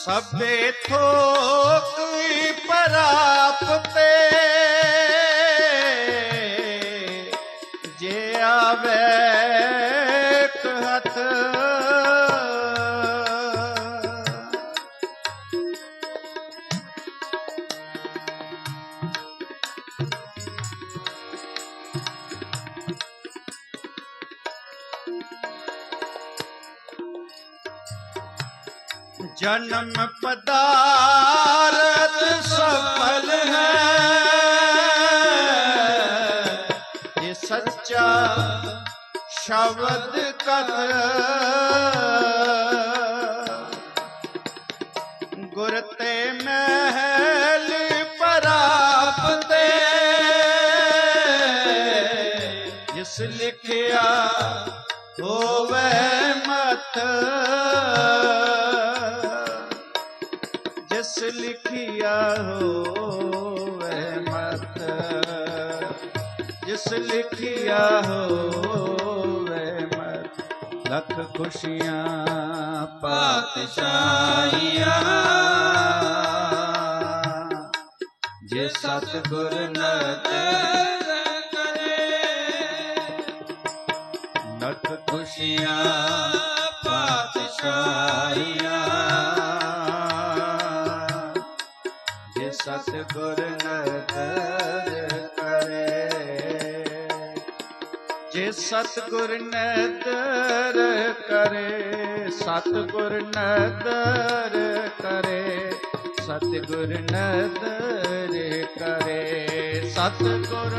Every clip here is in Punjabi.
ਸਭੇ ਥੋਕ ਪ੍ਰਾਪਤੇ ਜੇ ਆਵੇ ਜਨਮ ਪਦਾਰਤ ਸਫਲ ਹੈ। ਇਹ ਸੱਚਾ ਸ਼ਬਦ ਕਥ ਗੁਰ ਤੇ ਮਹਿਲ ਪਰਾਪਤੇ ਜਿਸ ਲਿਖਿਆ ਹੋਵੇ ਮਤ ਹੋਵੇ ਮਤ। ਜਿਸ ਲਿਖਿਆ ਹੋਵੇ ਮਤ। ਲੱਖ ਖੁਸ਼ੀਆਂ ਪਾਤਸ਼ਾਹੀਆਂ। ਜੇ ਸਤਿਗੁਰ ਨਦਰ ਲੱਖ ਖੁਸ਼ੀਆਂ ਪਾਤਸ਼ਾਹੀਆਂ। ਸਤਿਗੁਰ ਨਦਰ ਕਰੇ। ਜੇ ਸਤਿਗੁਰ ਨਦਰ ਕਰੇ ਸਤਿਗੁਰ ਨਦਰ ਕਰੇ ਸਤਿਗੁਰ ਨਦਰ ਕਰੇ। ਸਤਿਗੁਰ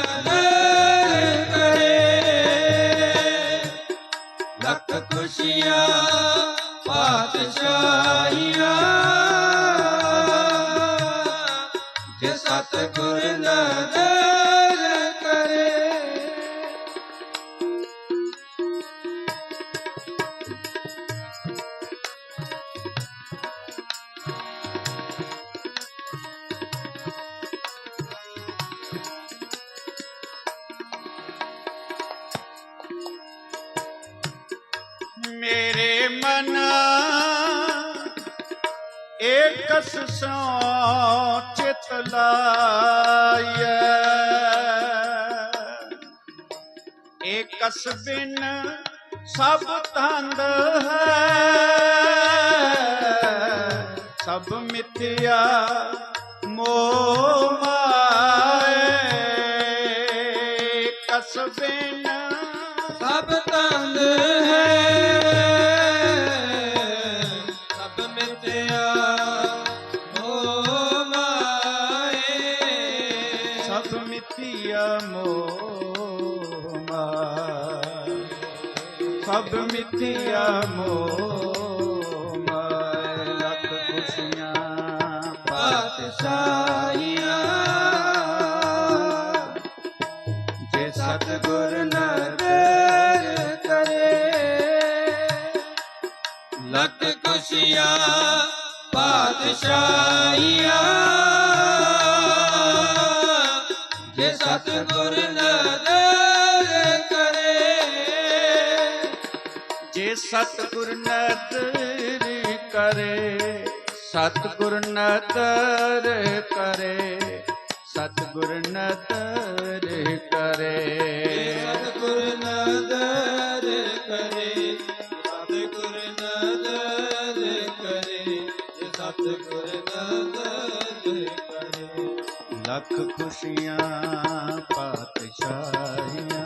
ਖੁਸ਼ੀਆਂ ਪਾਤਸ਼ਾਹੀਆਂ। ਜੇ ਸਤਿਗੁਰ ਨਦਰ ਮਨ। ਏਕਸ ਸੋ ਚਿਤ ਲਾਇਐ ਏਕਸ ਬਿਨ ਸਭ ਤੰਦ ਹੈ। ਸਭ ਮਿਥਿਆ ਮੋਹ ਮਾਏ ਮਿਥਿਆ ਮੋਹ ਮਾਏ ਲੱਖ ਖੁਸ਼ੀਆਂ ਪਾਤਸ਼ਾਹੀਆਂ। ਜੇ ਸਤਿਗੁਰ ਨਦਰ ਕਰੇ, ਲੱਖ ਖੁਸ਼ੀਆਂ ਪਾਤਸ਼ਾਹੀਆਂ। ਜੇ ਸਤਿਗੁਰ ਨਦਰ ਸਤਿਗੁਰ ਨਦਰ ਕਰੇ, ਸਤਿਗੁਰ ਨਦਰ ਕਰੇ, ਸਤਿਗੁਰ ਨਦਰ ਕਰੇ। ਸਤਿਗੁਰ ਨਦਰ ਕਰੇ, ਸਤਿਗੁਰ ਨਦਰ ਕਰੇ, ਜੇ ਸਤਿਗੁਰ ਨਦਰ ਕਰੇ। ਲੱਖ ਖੁਸ਼ੀਆਂ, ਪਾਤਸ਼ਾਹੀਆਂ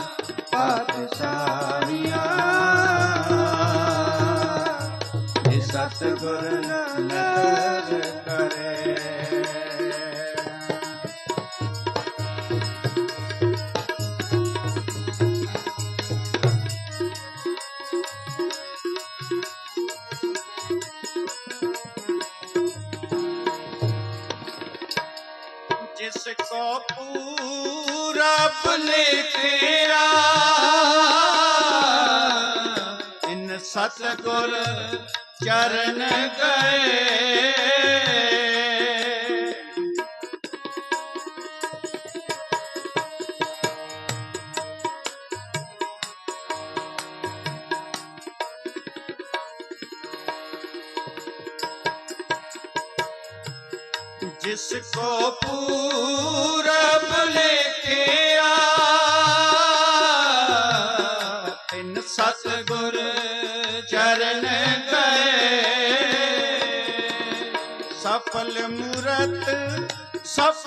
ਰੱਬ ਨੇ ਤੇਰਾ। ਇਨ ਸਤ ਚਰਨ ਗਏ।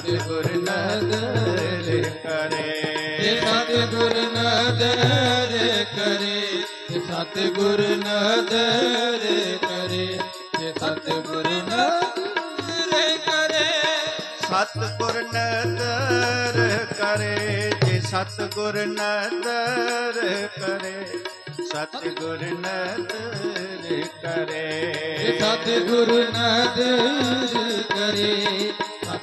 ਸਤਿਗੁਰ ਨਦਰ ਕਰੇ ਜੇ ਸਤਿਗੁਰ ਨਦਰ ਕਰੇ ਜੇ ਸਤਿਗੁਰ ਨਦਰ ਕਰੇ ਜੇ ਸਤਿਗੁਰ ਨਦਰ ਕਰੇ ਸਤਿਗੁਰ ਨਦਰ ਕਰੇ ਜੇ ਸਤਿਗੁਰ ਨਦਰ ਕਰੇ, ਸਤਿਗੁਰ ਨਦਰ ਕਰੇ, ਸਤਿਗੁਰ ਨਦਰ ਕਰੇ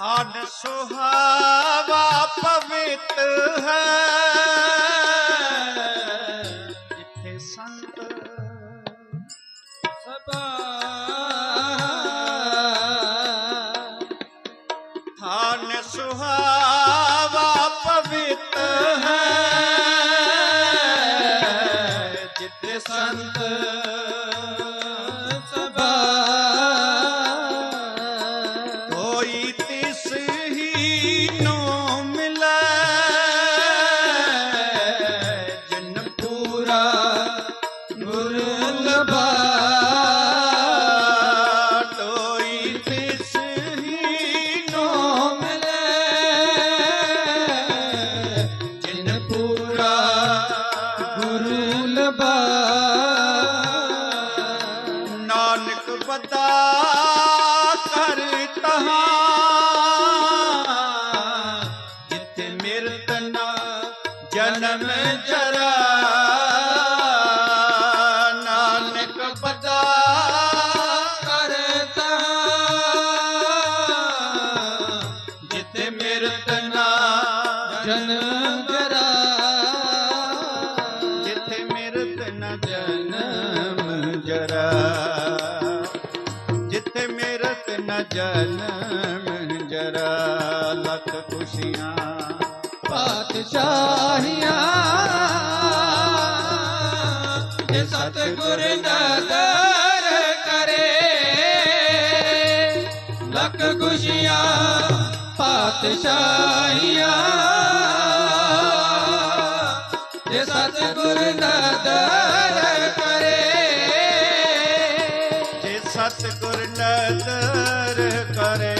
ਆਨ ਸੁਹਾਵਾ ਪਵਿੱਤ ਹੈ। ਪਤਾ ਕਰ ਤਹਾਂ। ਜਿੱਥੇ ਮਿਰਤ ਨਾ ਜਨਮ ਜਰਾ, ਨਾਨਕ ਬਤਾ ਕਰਤਾ ਜਿੱਥੇ ਮਿਰਤ ਨਾ ਜਨਮ ਜਰਾ, ਜਿੱਥੇ ਮਿਰਤ ਨਾ ਜਨਮ ਜਰਾ। ਜਨਮ ਜਰਾ ਲੱਖ ਖੁਸ਼ੀਆਂ, ਪਾਤਸ਼ਾਹੀਆਂ। ਜੇ ਸਤਿਗੁਰ ਨਦਰ ਕਰੇ, ਲੱਖ ਖੁਸ਼ੀਆਂ, ਪਾਤਸ਼ਾਹੀਆਂ। ਜੇ ਸਤਿਗੁਰ ਨਦਰ ਕਰੇ ਸਤਿਗੁਰ ਨਦਰ ਕਰੇ,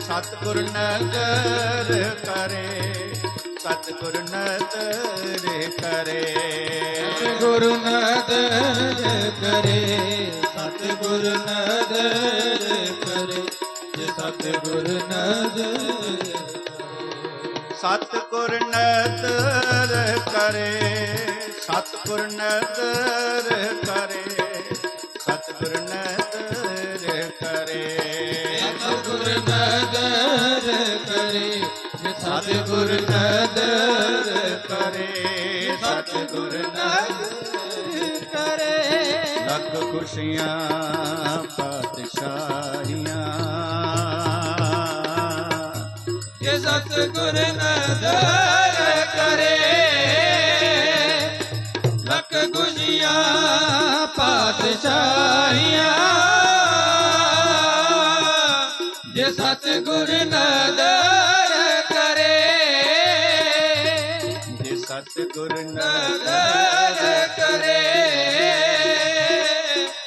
ਸਤਿਗੁਰ ਨਦਰ ਕਰੇ, ਸਤਿਗੁਰ ਨਦਰ ਕਰੇ। ਗੁਰੂ ਨਦਰ ਕਰੇ, ਸਤਿਗੁਰ ਨਦਰ ਕਰੇ, ਜੇ ਸਤਿਗੁਰ ਨਦਰ ਸਤਿਗੁਰ ਨਦਰ ਕਰੇ, ਸਤਿਗੁਰ ਨਦਰ ਕਰੇ। ਨਦਰ ਕਰੇ, ਸਤਿਗੁਰ ਨਦਰ ਕਰੇ। ਲੱਖ ਖੁਸ਼ੀਆਂ, ਪਾਤਸ਼ਾਹੀਆਂ। ਜੇ ਸਤਿਗੁਰ ਨਦਰ ਕਰੇ, ਲੱਖ ਖੁਸ਼ੀਆਂ, ਪਾਤਸ਼ਾਹੀਆਂ। ਜੇ ਸਤਿਗੁਰ ਨਦਰ ਨਦਰ ਨਦਰ ਕਰੇ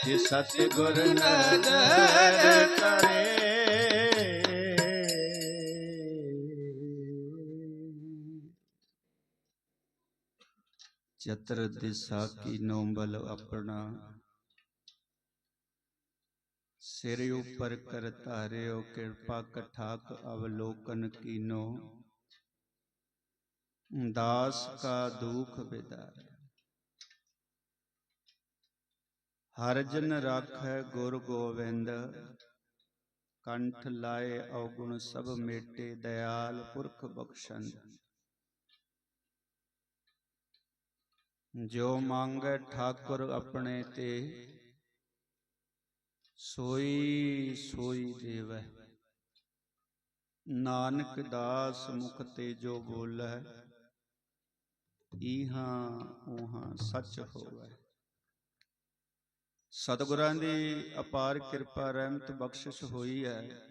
ਜੇ ਕਰੇ ਚਤਰ ਦਿਸਾ ਕੀ ਨੋਂਬਲ ਆਪਣਾ। ਸਿਰ ਉਪਰ ਕਰ ਧਾਰਿਓ ਕਿਰਪਾ ਕਠਾਕ ਅਵਲੋਕਨ ਕੀਨੋ। ਦਾਸ ਕਾ ਦੁਖ ਬਿਦਾਰੇ ਹਰ ਜਨ ਰਾਖੈ ਗੁਰ ਗੋਬਿੰਦ ਕੰਠ ਲਾਏ ਔਗੁਣ ਸਭ ਮੇਟੇ ਦਇਆਲ ਪੁਰਖ ਬਖਸ਼ੰਦ ਜੋ ਮੰਗੈ ਠਾਕੁਰ ਆਪਣੇ ਤੇ ਸੋਈ ਸੋਈ ਦੇਵੈ ਨਾਨਕ ਦਾਸ ਮੁਖ ਤੇ ਜੋ ਬੋਲੈ ਈਹਾਂ ਉਹਾਂ ਸੱਚ ਹੋਵੈ। ਸਤਿਗੁਰਾਂ ਦੀ ਅਪਾਰ ਕਿਰਪਾ ਰਹਿਮਤ ਬਖਸ਼ਿਸ਼ ਹੋਈ ਹੈ।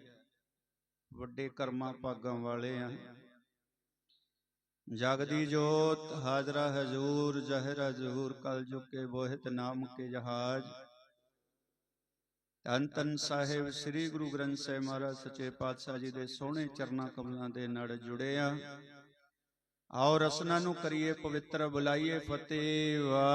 ਵੱਡੇ ਕਰਮਾਂ ਭਾਗਾਂ ਵਾਲੇ ਆ ਜਗ ਦੀ ਜੋਤ ਹਾਜ਼ਰਾ ਹਜ਼ੂਰ ਜ਼ਹਿਰ ਹਜ਼ੂਰ ਕਲ ਜੁਕੇ ਬੋਹਿਤ ਨਾਮ ਕੇ ਜਹਾਜ। ਧੰਨ ਸਾਹਿਬ ਸ੍ਰੀ ਗੁਰੂ ਗ੍ਰੰਥ ਸਾਹਿਬ ਮਹਾਰਾਜ ਸੱਚੇ ਪਾਤਸ਼ਾਹ ਜੀ ਦੇ ਸੋਹਣੇ ਚਰਨਾਂ ਕਮਲਾਂ ਦੇ ਨਾਲ ਜੁੜੇ ਆ ਆਓ ਰਸਨਾ ਨੂੰ ਕਰੀਏ ਪਵਿੱਤਰ ਬੁਲਾਈਏ ਫਤਿਹ ਵਾ